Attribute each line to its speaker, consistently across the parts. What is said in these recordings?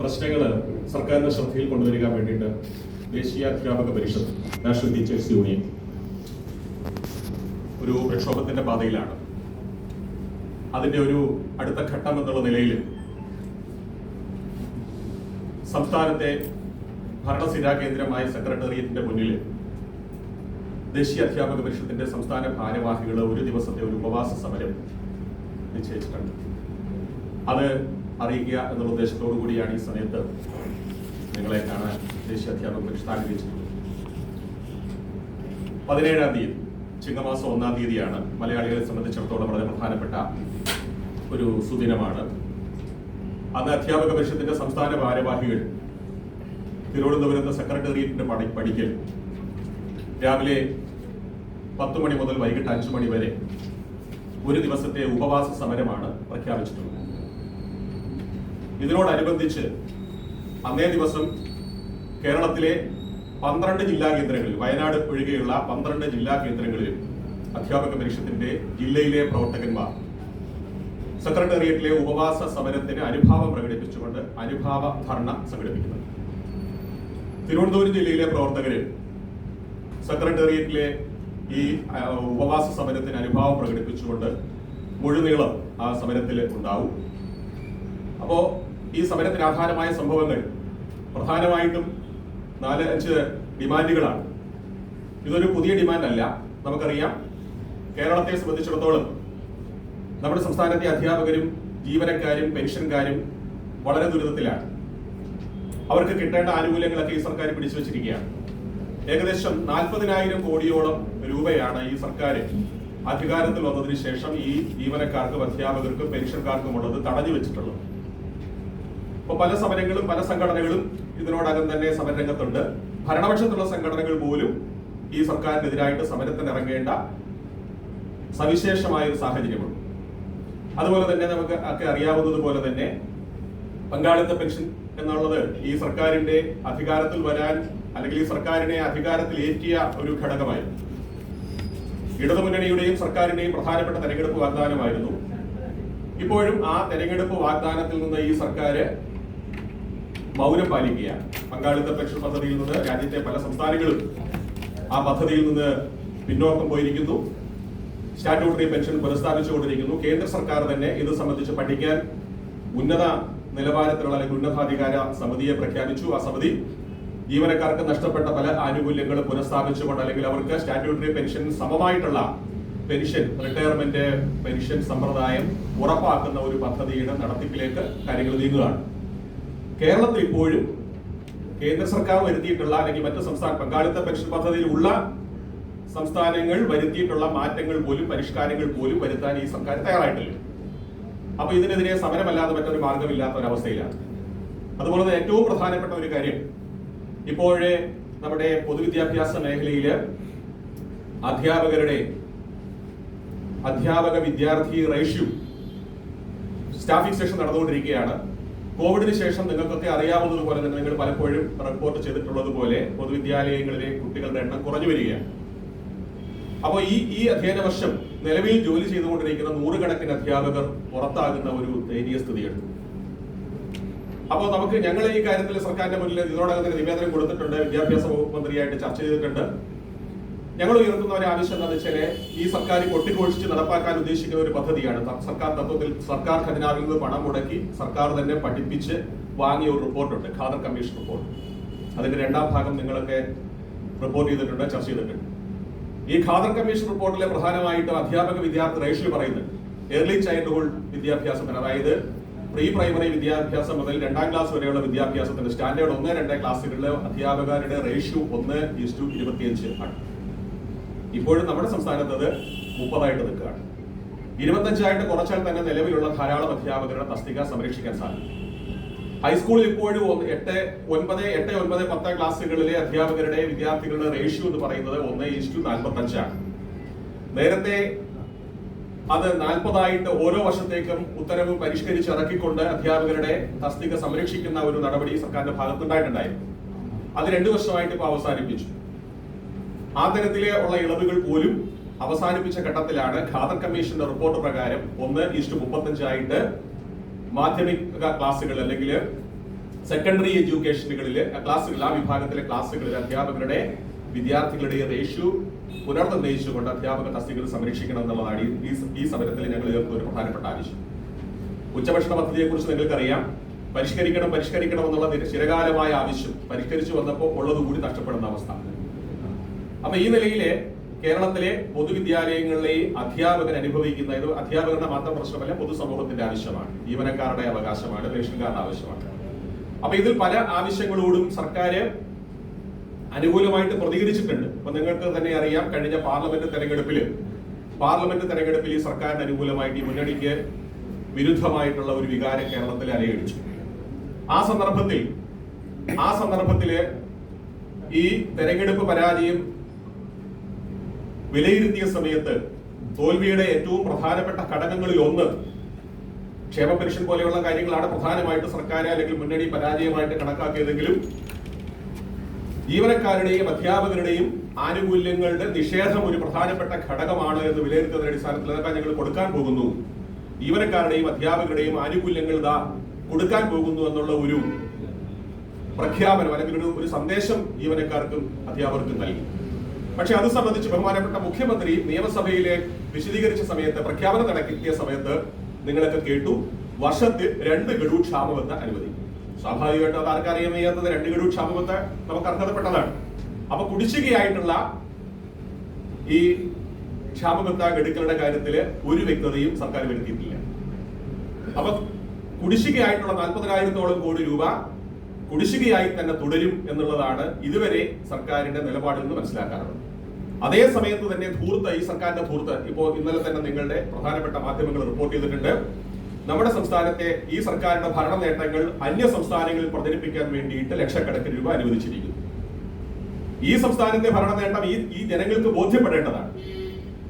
Speaker 1: പ്രശ്നങ്ങൾ സർക്കാരിന്റെ ശ്രദ്ധയിൽ കൊണ്ടുവരിക വേണ്ടിയിട്ട് ദേശീയ അധ്യാപക പരിഷത്ത് നാഷണൽ ടീച്ചേഴ്സ് യൂണിയൻ ഒരു പ്രക്ഷോഭത്തിന്റെ പാതയിലാണ്. അതിന്റെ ഒരു അടുത്ത ഘട്ടം എന്നുള്ള നിലയിൽ സംസ്ഥാനത്തെ ഭരണസിരാ കേന്ദ്രമായ സെക്രട്ടേറിയറ്റിന്റെ മുന്നിൽ ദേശീയ അധ്യാപക പരിഷത്തിന്റെ സംസ്ഥാന ഭാരവാഹികൾ ഒരു ദിവസത്തെ ഒരു ഉപവാസ സമരം നിശ്ചയിച്ചിട്ടുണ്ട്. അത് അറിയിക്കുക എന്നുള്ള ഉദ്ദേശത്തോടു കൂടിയാണ് ഈ സമയത്ത് നിങ്ങളെ കാണാൻ ദേശീയ അധ്യാപക പരിഷത്ത് ആഗ്രഹിച്ചിട്ടുള്ളത്. പതിനേഴാം തീയതി ചിങ്ങമാസം ഒന്നാം തീയതിയാണ് മലയാളികളെ സംബന്ധിച്ചിടത്തോളം വളരെ പ്രധാനപ്പെട്ട ഒരു സുദിനമാണ്. അന്ന് അധ്യാപക പരിഷത്തിന്റെ സംസ്ഥാന ഭാരവാഹികൾ തിരുവനന്തപുരത്ത് സെക്രട്ടേറിയറ്റിന്റെ പടി പഠിക്കൽ രാവിലെ പത്ത് മണി മുതൽ വൈകിട്ട് അഞ്ചു മണി വരെ ഒരു ദിവസത്തെ ഉപവാസ സമരമാണ് പ്രഖ്യാപിച്ചിട്ടുള്ളത്. ഇതിനോടനുബന്ധിച്ച് അന്നേ ദിവസം കേരളത്തിലെ പന്ത്രണ്ട് ജില്ലാ കേന്ദ്രങ്ങളിൽ വയനാട് ഒഴികെയുള്ള പന്ത്രണ്ട് ജില്ലാ കേന്ദ്രങ്ങളിൽ അധ്യാപക പരിഷത്തിന്റെ ജില്ലയിലെ പ്രവർത്തകന്മാർ സെക്രട്ടേറിയറ്റിലെ ഉപവാസ സമരത്തിന് അനുഭാവം പ്രകടിപ്പിച്ചുകൊണ്ട് അനുഭാവ ധർണ സംഘടിപ്പിക്കുന്നത്. തിരുവനന്തപുരം ജില്ലയിലെ പ്രവർത്തകര് സെക്രട്ടേറിയറ്റിലെ ഈ ഉപവാസ സമരത്തിന് അനുഭാവം പ്രകടിപ്പിച്ചുകൊണ്ട് മുഴുനീളം ആ സമരത്തിൽ ഉണ്ടാവും. അപ്പോ ഈ സമരത്തിന് ആധാരമായ സംഭവങ്ങൾ പ്രധാനമായിട്ടും നാല് അഞ്ച് ഡിമാൻഡുകളാണ്. ഇതൊരു പുതിയ ഡിമാൻഡ് അല്ല നമുക്കറിയാം കേരളത്തെ സംബന്ധിച്ചിടത്തോളം നമ്മുടെ സംസ്ഥാനത്തെ അധ്യാപകരും ജീവനക്കാരും പെൻഷൻകാരും വളരെ ദുരിതത്തിലാണ്. അവർക്ക് കിട്ടേണ്ട ആനുകൂല്യങ്ങളൊക്കെ ഈ സർക്കാർ പിടിച്ചു വെച്ചിരിക്കുകയാണ്. ഏകദേശം നാൽപ്പതിനായിരം കോടിയോളം രൂപയാണ് ഈ സർക്കാർ അധികാരത്തിൽ വന്നതിന് ശേഷം ഈ ജീവനക്കാർക്കും അധ്യാപകർക്കും പെൻഷൻകാർക്കും ഉള്ളത് തടഞ്ഞു വെച്ചിട്ടുള്ളത്. അപ്പൊ പല സമരങ്ങളും പല സംഘടനകളും ഇതിനോടകം തന്നെ സമരരംഗത്തുണ്ട്. ഭരണപക്ഷത്തുള്ള സംഘടനകൾ പോലും ഈ സർക്കാരിനെതിരായിട്ട് സമരത്തിന് ഇറങ്ങേണ്ട സവിശേഷമായ ഒരു സാഹചര്യമുണ്ട്. അതുപോലെ തന്നെ നമുക്ക് ഒക്കെ അറിയാവുന്നതുപോലെ തന്നെ പങ്കാളിത്ത പെൻഷൻ എന്നുള്ളത് ഈ സർക്കാരിന്റെ അധികാരത്തിൽ വരാൻ അല്ലെങ്കിൽ ഈ സർക്കാരിനെ അധികാരത്തിൽ ഏറ്റിയ ഒരു ഘടകമായിരുന്നു. ഇടതുമുന്നണിയുടെയും സർക്കാരിന്റെയും പ്രധാനപ്പെട്ട തെരഞ്ഞെടുപ്പ് വാഗ്ദാനമായിരുന്നു. ഇപ്പോഴും ആ തെരഞ്ഞെടുപ്പ് വാഗ്ദാനത്തിൽ നിന്ന് ഈ സർക്കാർ മൗനം പാലിക്കുകയാണ്. പങ്കാളിത്ത പെൻഷൻ പദ്ധതിയിൽ നിന്ന് രാജ്യത്തെ പല സംസ്ഥാനങ്ങളും ആ പദ്ധതിയിൽ നിന്ന് പിന്നോക്കം പോയിരിക്കുന്നു. സ്റ്റാറ്റ്യൂട്ടറി പെൻഷൻ പുനഃസ്ഥാപിച്ചുകൊണ്ടിരിക്കുന്നു. കേന്ദ്ര സർക്കാർ തന്നെ ഇത് സംബന്ധിച്ച് പഠിക്കാൻ ഉന്നത നിലവാരത്തിലുള്ള അല്ലെങ്കിൽ ഉന്നതാധികാര സമിതിയെ പ്രഖ്യാപിച്ചു. ആ സമിതി ജീവനക്കാർക്ക് നഷ്ടപ്പെട്ട പല ആനുകൂല്യങ്ങളും പുനഃസ്ഥാപിച്ചുകൊണ്ട് അല്ലെങ്കിൽ അവർക്ക് സ്റ്റാറ്റ്യൂട്ടറി പെൻഷൻ സമമായിട്ടുള്ള പെൻഷൻ റിട്ടയർമെന്റ് പെൻഷൻ സമ്പ്രദായം ഉറപ്പാക്കുന്ന ഒരു പദ്ധതിയുടെ നടത്തിപ്പിലേക്ക് കാര്യങ്ങൾ നീങ്ങുകയാണ്. കേരളത്തിൽ ഇപ്പോഴും കേന്ദ്ര സർക്കാർ വരുത്തിയിട്ടുള്ള അല്ലെങ്കിൽ മറ്റ് സംസ്ഥാന പങ്കാളിത്ത പെൻഷൻ പദ്ധതിയിലുള്ള സംസ്ഥാനങ്ങൾ വരുത്തിയിട്ടുള്ള മാറ്റങ്ങൾ പോലും പരിഷ്കാരങ്ങൾ പോലും വരുത്താൻ ഈ സർക്കാർ തയ്യാറായിട്ടില്ല. അപ്പൊ ഇതിനെതിരെ സമരമല്ലാതെ മറ്റൊരു മാർഗമില്ലാത്ത ഒരവസ്ഥയിലാണ് അതുപോലെ തന്നെ ഏറ്റവും പ്രധാനപ്പെട്ട ഒരു കാര്യം ഇപ്പോഴേ നമ്മുടെ പൊതുവിദ്യാഭ്യാസ മേഖലയിൽ അധ്യാപകരുടെ അധ്യാപക വിദ്യാർത്ഥി റേഷ്യോ സ്റ്റാഫിക് സെഷൻ നടന്നുകൊണ്ടിരിക്കുകയാണ്. കോവിഡിന് ശേഷം നിങ്ങൾക്കൊക്കെ അറിയാവുന്നതുപോലെ തന്നെ നിങ്ങൾ പലപ്പോഴും റിപ്പോർട്ട് ചെയ്തിട്ടുള്ളത് പോലെ പൊതുവിദ്യാലയങ്ങളിലെ കുട്ടികളുടെ എണ്ണം കുറഞ്ഞു വരികയാണ്. അപ്പോൾ ഈ ഈ അധ്യയന വർഷം നിലവിൽ ജോലി ചെയ്തുകൊണ്ടിരിക്കുന്ന നൂറുകണക്കിന് അധ്യാപകർ പുറത്താകുന്ന ഒരു ദയനീയ സ്ഥിതിയുണ്ട് അപ്പോൾ നമുക്ക് ഞങ്ങൾ ഈ കാര്യത്തിൽ സർക്കാരിന്റെ മുന്നിൽ ഇതിനോടകം നിവേദനം കൊടുത്തിട്ടുണ്ട്. വിദ്യാഭ്യാസ വകുപ്പ് മന്ത്രിയായിട്ട് ചർച്ച ചെയ്തിട്ടുണ്ട്. ഞങ്ങൾ ഉയർത്തുന്ന ആവശ്യം എന്താണെന്ന് വെച്ചാൽ ഈ സർക്കാർ കൊട്ടിഘോഷിച്ച് നടപ്പാക്കാൻ ഉദ്ദേശിക്കുന്ന ഒരു പദ്ധതിയാണ്. സർക്കാർ തത്വത്തിൽ സർക്കാർ ഖജനാവിൽ നിന്ന് പണം മുടക്കി സർക്കാർ തന്നെ പഠിപ്പിച്ച് വാങ്ങിയ ഒരു റിപ്പോർട്ടുണ്ട് ഖാദർ കമ്മീഷൻ റിപ്പോർട്ട്. അതിന്റെ രണ്ടാം ഭാഗം നിങ്ങളൊക്കെ റിപ്പോർട്ട് ചെയ്തിട്ടുണ്ട് ചർച്ച ചെയ്തിട്ടുണ്ട്. ഈ ഖാദർ കമ്മീഷൻ റിപ്പോർട്ടിലെ പ്രധാനമായിട്ടും അധ്യാപക വിദ്യാർത്ഥി റേഷ്യോ പറയുന്നുണ്ട്. ഏർലി ചൈൽഡ്ഹുഡ് വിദ്യാഭ്യാസത്തിന് അതായത് പ്രീ പ്രൈമറി വിദ്യാഭ്യാസം മുതൽ രണ്ടാം ക്ലാസ് വരെയുള്ള വിദ്യാഭ്യാസത്തിന് സ്റ്റാൻഡേർഡ് ഒന്ന് രണ്ട് ക്ലാസ്സുകളിലെ അധ്യാപകരുടെ റേഷ്യോ ഒന്ന് ഇസ്റ്റു ഇരുപത്തിയഞ്ച് ആണ്. ഇപ്പോഴും നമ്മുടെ സംസ്ഥാനത്ത് അത് മുപ്പതായിട്ട് നിൽക്കുകയാണ്. ഇരുപത്തഞ്ചായിട്ട് കുറച്ചാൽ തന്നെ നിലവിലുള്ള ധാരാളം അധ്യാപകരുടെ തസ്തിക സംരക്ഷിക്കാൻ സാധിക്കും. ഹൈസ്കൂളിൽ ഇപ്പോഴും എട്ട് ഒൻപത് എട്ട് ഒൻപത് പത്ത് ക്ലാസ്സുകളിലെ അധ്യാപകരുടെ വിദ്യാർത്ഥികളുടെ റേഷ്യോ എന്ന് പറയുന്നത് ഒന്ന് ഈസ്റ്റു നാൽപ്പത്തി അഞ്ചാണ് നേരത്തെ അത് നാൽപ്പതായിട്ട് ഓരോ വർഷത്തേക്കും ഉത്തരവ് പരിഷ്കരിച്ച് ഇറക്കിക്കൊണ്ട് അധ്യാപകരുടെ തസ്തിക സംരക്ഷിക്കുന്ന ഒരു നടപടി സർക്കാരിന്റെ ഭാഗത്തുണ്ടായിട്ടുണ്ടായിരുന്നു. അത് രണ്ടു വർഷമായിട്ട് ഇപ്പോൾ അവസാനിപ്പിച്ചു. ആ തരത്തിലെ ഉള്ള ഇളവുകൾ പോലും അവസാനിപ്പിച്ച ഘട്ടത്തിലാണ് ഖാദർ കമ്മീഷന്റെ റിപ്പോർട്ട് പ്രകാരം ഒന്ന് ഈസ്റ്റ് മുപ്പത്തഞ്ചായിട്ട് മാധ്യമിക ക്ലാസ്സുകൾ അല്ലെങ്കിൽ സെക്കൻഡറി എഡ്യൂക്കേഷനുകളിൽ ക്ലാസ്സുകൾ ആ വിഭാഗത്തിലെ ക്ലാസ്സുകളിൽ അധ്യാപകരുടെ വിദ്യാർത്ഥികളുടെ റേഷ്യൂ പുനർനിർണയിച്ചുകൊണ്ട് അധ്യാപക തസ്തികകൾ സംരക്ഷിക്കണം എന്നുള്ളതാണ് ഈ- ഈ സമരത്തിൽ ഞങ്ങൾ ഉയർത്തുന്ന ഒരു പ്രധാനപ്പെട്ട ആവശ്യം. ഉച്ചഭക്ഷണ പദ്ധതിയെ കുറിച്ച് നിങ്ങൾക്കറിയാം. പരിഷ്കരിക്കണം പരിഷ്കരിക്കണം എന്നുള്ള ചിരകാലമായ ആവശ്യം പരിഷ്കരിച്ചു വന്നപ്പോൾ ഉള്ളതുകൂടി നഷ്ടപ്പെടുന്ന അവസ്ഥ. അപ്പൊ ഈ നിലയിലെ കേരളത്തിലെ പൊതുവിദ്യാലയങ്ങളിലെ അധ്യാപകൻ അനുഭവിക്കുന്ന ഇത് അധ്യാപകരുടെ മാത്രം പ്രശ്നമല്ല പൊതുസമൂഹത്തിന്റെ ആവശ്യമാണ്. ജീവനക്കാരുടെ അവകാശമാണ് റേഷൻകാരുടെ ആവശ്യമാണ്. അപ്പൊ ഇതിൽ പല ആവശ്യങ്ങളോടും സർക്കാർ അനുകൂലമായിട്ട് പ്രതികരിച്ചിട്ടുണ്ട്. അപ്പൊ നിങ്ങൾക്ക് തന്നെ അറിയാം കഴിഞ്ഞ പാർലമെന്റ് തെരഞ്ഞെടുപ്പിൽ പാർലമെന്റ് തെരഞ്ഞെടുപ്പിൽ ഈ സർക്കാരിന് അനുകൂലമായിട്ട് ഈ മുന്നണിക്ക് വിരുദ്ധമായിട്ടുള്ള ഒരു വികാരം കേരളത്തിൽ അലയടിച്ചു. ആ സന്ദർഭത്തിൽ ആ സന്ദർഭത്തിൽ ഈ തെരഞ്ഞെടുപ്പ് പരാജയം വിലയിരുത്തിയ സമയത്ത് തോൽവിയുടെ ഏറ്റവും പ്രധാനപ്പെട്ട ഘടകങ്ങളിൽ ഒന്ന് ക്ഷേമ പെൻഷൻ പോലെയുള്ള കാര്യങ്ങളാണ് പ്രധാനമായിട്ട് സർക്കാർ അല്ലെങ്കിൽ മുന്നണി പരാജയമായിട്ട് കണക്കാക്കിയതെങ്കിലും ജീവനക്കാരുടെയും അധ്യാപകരുടെയും ആനുകൂല്യങ്ങളുടെ നിഷേധം ഒരു പ്രധാനപ്പെട്ട ഘടകമാണ് എന്ന് വിലയിരുത്തുന്ന അടിസ്ഥാനത്തിൽ അതൊക്കെ ഞങ്ങൾ കൊടുക്കാൻ പോകുന്നു. ജീവനക്കാരുടെയും അധ്യാപകരുടെയും ആനുകൂല്യങ്ങൾ ഇതാ കൊടുക്കാൻ പോകുന്നു എന്നുള്ള ഒരു പ്രഖ്യാപനം അല്ലെങ്കിൽ ഒരു ഒരു സന്ദേശം ജീവനക്കാർക്കും അധ്യാപകർക്കും നൽകി. പക്ഷെ അത് സംബന്ധിച്ച് ബഹുമാനപ്പെട്ട മുഖ്യമന്ത്രി നിയമസഭയിലെ വിശദീകരിച്ച സമയത്ത് പ്രഖ്യാപനം നടക്കിയ സമയത്ത് നിങ്ങളൊക്കെ കേട്ടു വർഷത്തിൽ രണ്ട് ഗഡു ക്ഷാമബത്ത അനുമതി സ്വാഭാവികമായിട്ടും അത് ആർക്കറിയാൻ വയ്യാത്തത് രണ്ട് ഗഡു ക്ഷാമബത്ത നമുക്ക് അർഹതപ്പെട്ടതാണ്. അപ്പൊ കുടിശ്ശികയായിട്ടുള്ള ഈ ക്ഷാമബത്ത ഗഡുക്കളുടെ കാര്യത്തിൽ ഒരു വ്യക്തതയും സർക്കാർ വരുത്തിയിട്ടില്ല. അപ്പൊ കുടിശ്ശികയായിട്ടുള്ള നാൽപ്പതിനായിരത്തോളം കോടി രൂപ കുടിശ്ശികയായി തന്നെ തുടരും എന്നുള്ളതാണ് ഇതുവരെ സർക്കാരിന്റെ നിലപാടിൽ നിന്ന് മനസ്സിലാക്കാറുള്ളത്. അതേ സമയത്ത് തന്നെ ധൂർത്ത് ഈ സർക്കാരിന്റെ ധൂർത്ത് ഇപ്പോൾ ഇന്നലെ തന്നെ നിങ്ങളുടെ പ്രധാനപ്പെട്ട മാധ്യമങ്ങൾ റിപ്പോർട്ട് ചെയ്തിട്ടുണ്ട്. നമ്മുടെ സംസ്ഥാനത്തെ ഈ സർക്കാരിന്റെ ഭരണ നേട്ടങ്ങൾ അന്യ സംസ്ഥാനങ്ങളിൽ പ്രചരിപ്പിക്കാൻ വേണ്ടിയിട്ട് ലക്ഷക്കണക്കിന് രൂപ അനുവദിച്ചിരിക്കുന്നു. ഈ സംസ്ഥാനത്തെ ഭരണ നേട്ടം ഈ ഈ ജനങ്ങൾക്ക് ബോധ്യപ്പെടേണ്ടതാണ്.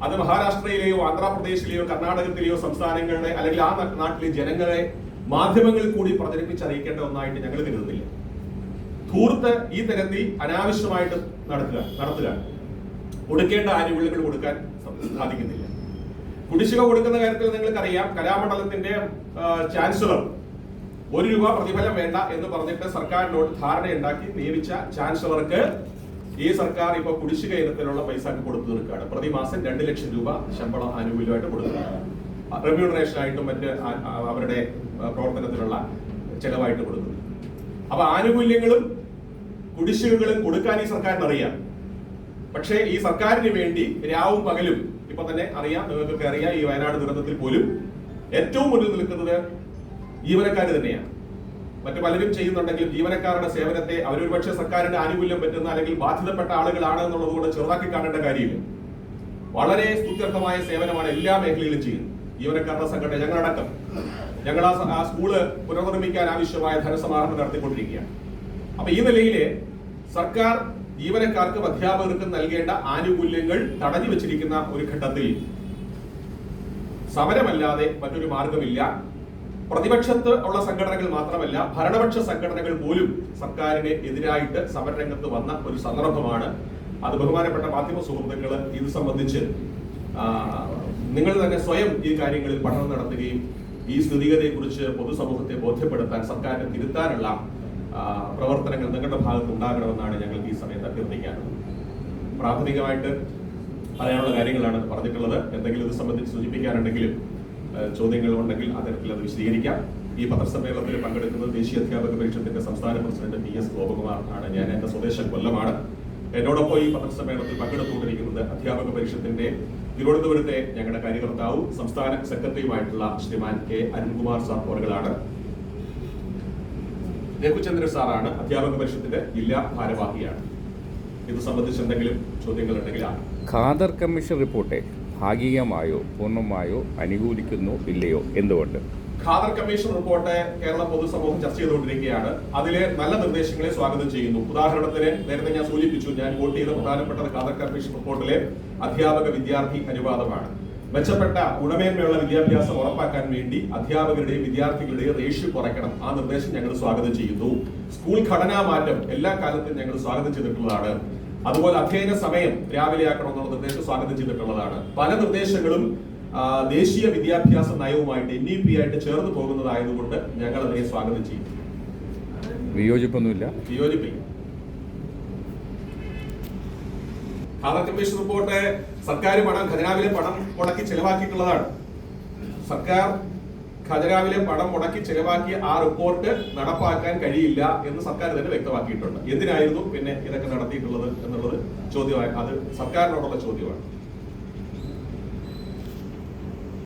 Speaker 1: അത് മഹാരാഷ്ട്രയിലെയോ ആന്ധ്രാപ്രദേശിലെയോ കർണാടകത്തിലെയോ സംസ്ഥാനങ്ങളുടെ അല്ലെങ്കിൽ ആ നാട്ടിലെ ജനങ്ങളെ മാധ്യമങ്ങളിൽ കൂടി പ്രചരിപ്പിച്ചറിയിക്കേണ്ട ഒന്നായിട്ട് ഞങ്ങൾ കരുതുന്നില്ല. ധൂർത്ത് ഈ തരത്തിൽ അനാവശ്യമായിട്ട് നടക്കുക നടത്തുക. കൊടുക്കേണ്ട ആനുകൂല്യങ്ങൾ കൊടുക്കാൻ സാധിക്കുന്നില്ല. കുടിശ്ശിക കൊടുക്കുന്ന കാര്യത്തിൽ നിങ്ങൾക്കറിയാം കലാമണ്ഡലത്തിന്റെ ചാൻസലർ ഒരു രൂപ പ്രതിഫലം വേണ്ട എന്ന് പറഞ്ഞിട്ട് സർക്കാരിനോട് ധാരണയുണ്ടാക്കി നിയമിച്ച ചാൻസലർക്ക് ഈ സർക്കാർ ഇപ്പൊ കുടിശ്ശിക ഇനത്തിലുള്ള പൈസ കൊടുത്തു തീർക്കുകയാണ്. പ്രതിമാസം രണ്ട് ലക്ഷം രൂപ ശമ്പളം ആനുകൂല്യമായിട്ട് കൊടുക്കുകയാണ്. റെമ്യൂണറേഷൻ ആയിട്ടും മറ്റ് അവരുടെ പ്രവർത്തനത്തിലുള്ള ചെലവായിട്ട് കൊടുക്കുന്നു. അപ്പൊ ആനുകൂല്യങ്ങളും കുടിശ്ശികകളും കൊടുക്കാൻ ഈ സർക്കാരിന് അറിയാം പക്ഷേ ഈ സർക്കാരിന് വേണ്ടി രാവും പകലും ഇപ്പൊ തന്നെ അറിയാം നിങ്ങൾക്കൊക്കെ അറിയാം ഈ വയനാട് ദുരന്തത്തിൽ പോലും ഏറ്റവും മുന്നിൽ നിൽക്കുന്നത് ജീവനക്കാർ തന്നെയാണ്. മറ്റു പലരും ചെയ്യുന്നുണ്ടെങ്കിലും ജീവനക്കാരുടെ സേവനത്തെ അവരൊരു പക്ഷേ സർക്കാരിന്റെ ആനുകൂല്യം പറ്റുന്ന അല്ലെങ്കിൽ ബാധിതപ്പെട്ട ആളുകളാണ് എന്നുള്ളത് ചെറുതാക്കി കാണേണ്ട കാര്യമില്ല. വളരെ സ്തുത്യർത്ഥമായ സേവനമാണ് എല്ലാ മേഖലയിലും ചെയ്യുന്നത്. ജീവനക്കാരുടെ സംഘടന ഞങ്ങളടക്കം. ഞങ്ങൾ ആ സ്കൂൾ പുനർനിർമ്മിക്കാൻ ആവശ്യമായ ധനസമാഹരണം നടത്തിക്കൊണ്ടിരിക്കുകയാണ്. അപ്പൊ ഈ നിലയിൽ സർക്കാർ ജീവനക്കാർക്കും അധ്യാപകർക്കും നൽകേണ്ട ആനുകൂല്യങ്ങൾ തടഞ്ഞു വെച്ചിരിക്കുന്ന ഒരു ഘട്ടത്തിൽ സമരമല്ലാതെ മറ്റൊരു മാർഗമില്ല. പ്രതിപക്ഷത്ത് ഉള്ള സംഘടനകൾ മാത്രമല്ല ഭരണപക്ഷ സംഘടനകൾ പോലും സർക്കാരിന് എതിരായിട്ട് സമരരംഗത്ത് വന്ന ഒരു സന്ദർഭമാണ്. അത് ബഹുമാനപ്പെട്ട മാധ്യമ സുഹൃത്തുക്കൾ ഇത് സംബന്ധിച്ച് നിങ്ങൾ തന്നെ സ്വയം ഈ കാര്യങ്ങളിൽ പഠനം നടത്തുകയും ഈ സ്ഥിതിഗതിയെക്കുറിച്ച് പൊതുസമൂഹത്തെ ബോധ്യപ്പെടുത്താൻ സർക്കാരിനെ തിരുത്താനുള്ള പ്രവർത്തനങ്ങൾ നിങ്ങളുടെ ഭാഗത്ത് ഉണ്ടാകണമെന്നാണ് ഞങ്ങൾക്ക് ഈ സമയത്ത് അഭ്യർത്ഥിക്കാനുള്ളത്. പ്രാഥമികമായിട്ട് പറയാനുള്ള കാര്യങ്ങളാണ് പറഞ്ഞിട്ടുള്ളത്. എന്തെങ്കിലും ഇത് സംബന്ധിച്ച് സൂചിപ്പിക്കാനുണ്ടെങ്കിലും ചോദ്യങ്ങൾ ഉണ്ടെങ്കിൽ തരത്തിൽ അത് വിശദീകരിക്കാം. ഈ പത്രസമ്മേളനത്തിൽ പങ്കെടുക്കുന്നത് ദേശീയ അധ്യാപക പരിഷത്തിന്റെ സംസ്ഥാന പ്രസിഡന്റ് പി എസ് ഗോപകുമാർ ആണ്. ഞാൻ എന്റെ സ്വദേശം കൊല്ലമാണ്. എന്നോടൊപ്പം ഈ പത്രസമ്മേളനത്തിൽ പങ്കെടുത്തുകൊണ്ടിരിക്കുന്നത് അധ്യാപക പരിഷത്തിന്റെ തിരുവനന്തപുരത്തെ ഞങ്ങളുടെ കാര്യകർത്താവും സംസ്ഥാന സെക്രട്ടറിയുമായിട്ടുള്ള ശ്രീമാൻ കെ അരുൺകുമാർ സാർ അവരുകളാണ് രഘുചന്ദ്രൻ സാറാണ് അധ്യാപക പരിഷത്തിന്റെ ജില്ലാ ഭാരവാഹിയാണ്. ഇത് സംബന്ധിച്ച് എന്തെങ്കിലും ചോദ്യങ്ങൾ ഉണ്ടെങ്കിൽ
Speaker 2: ഖാദർ കമ്മീഷൻ റിപ്പോർട്ടെ ഭാഗികമായോ പൂർണമായോ അനുകൂലിക്കുന്നു ഇല്ലയോ എന്തുകൊണ്ട്?
Speaker 1: ഖാദർ കമ്മീഷൻ റിപ്പോർട്ട് കേരള പൊതുസമൂഹം ചർച്ച ചെയ്തുകൊണ്ടിരിക്കുകയാണ്. അതിലെ നല്ല നിർദ്ദേശങ്ങളെ സ്വാഗതം ചെയ്യുന്നു. ഉദാഹരണത്തിന് നേരത്തെ ഞാൻ സൂചിപ്പിച്ചു ഞാൻ വോട്ട് ചെയ്ത പ്രധാനപ്പെട്ട ഖാദർ കമ്മീഷൻ റിപ്പോർട്ടിലെ അധ്യാപക വിദ്യാർത്ഥി അനുവാദമാണ്. മെച്ചപ്പെട്ട ഗുണമേന്മയുള്ള വിദ്യാഭ്യാസം ഉറപ്പാക്കാൻ വേണ്ടി അധ്യാപകരുടെയും വിദ്യാർത്ഥികളുടെയും റേഷ്യോ കുറയ്ക്കണം. ആ നിർദ്ദേശം ഞങ്ങൾ സ്വാഗതം ചെയ്യുന്നു. സ്കൂൾ ഘടനാ മാറ്റം എല്ലാ കാലത്തും ഞങ്ങൾ സ്വാഗതം ചെയ്തിട്ടുള്ളതാണ്. അതുപോലെ അധ്യയന സമയം രാവിലെ ആക്കണമെന്നുള്ള നിർദ്ദേശം സ്വാഗതം ചെയ്തിട്ടുള്ളതാണ്. പല നിർദ്ദേശങ്ങളും ദേശീയ വിദ്യാഭ്യാസ നയവുമായിട്ട് എൻ ഇ പി ആയിട്ട് ചേർന്ന് പോകുന്നതായതുകൊണ്ട് ഞങ്ങൾ അതിനെ സ്വാഗതം ചെയ്യും
Speaker 2: വിയോജിപ്പൊന്നുമില്ല.
Speaker 1: വിയോജിപ്പിക്കും ഖാദർ കമ്മീഷൻ റിപ്പോർട്ട് സർക്കാർ പണം ഖജനാവിലെ പണം മുടക്കി ചെലവാക്കിയിട്ടുള്ളതാണ്. സർക്കാർ ഖജനാവിലെ പണം മുടക്കി ചെലവാക്കിയ ആ റിപ്പോർട്ട് നടപ്പാക്കാൻ കഴിയില്ല എന്ന് സർക്കാർ തന്നെ വ്യക്തമാക്കിയിട്ടുണ്ട്. എന്തിനായിരുന്നു പിന്നെ ഇതൊക്കെ നടത്തിയിട്ടുള്ളത് എന്നുള്ളത് ചോദ്യമായി അത് സർക്കാരിനോടുള്ള ചോദ്യമാണ്.